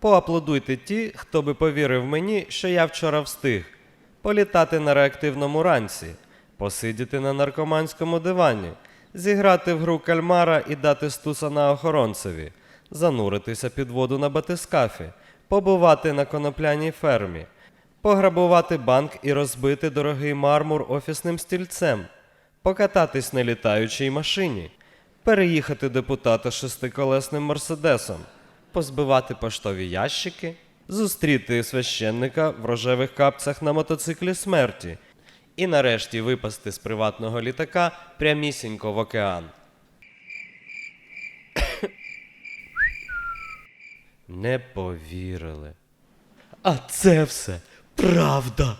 Поаплодуйте ті, хто би повірив мені, що я вчора встиг. Політати на реактивному ранці, посидіти на наркоманському дивані, зіграти в гру кальмара і дати стуса на охоронцеві, зануритися під воду на батискафі, побувати на конопляній фермі, пограбувати банк і розбити дорогий мармур офісним стільцем, покататись на літаючій машині, переїхати депутата шестиколесним мерседесом, позбивати поштові ящики, зустріти священника в рожевих капцях на мотоциклі смерті і нарешті випасти з приватного літака прямісінько в океан. Не повірили. А це все правда.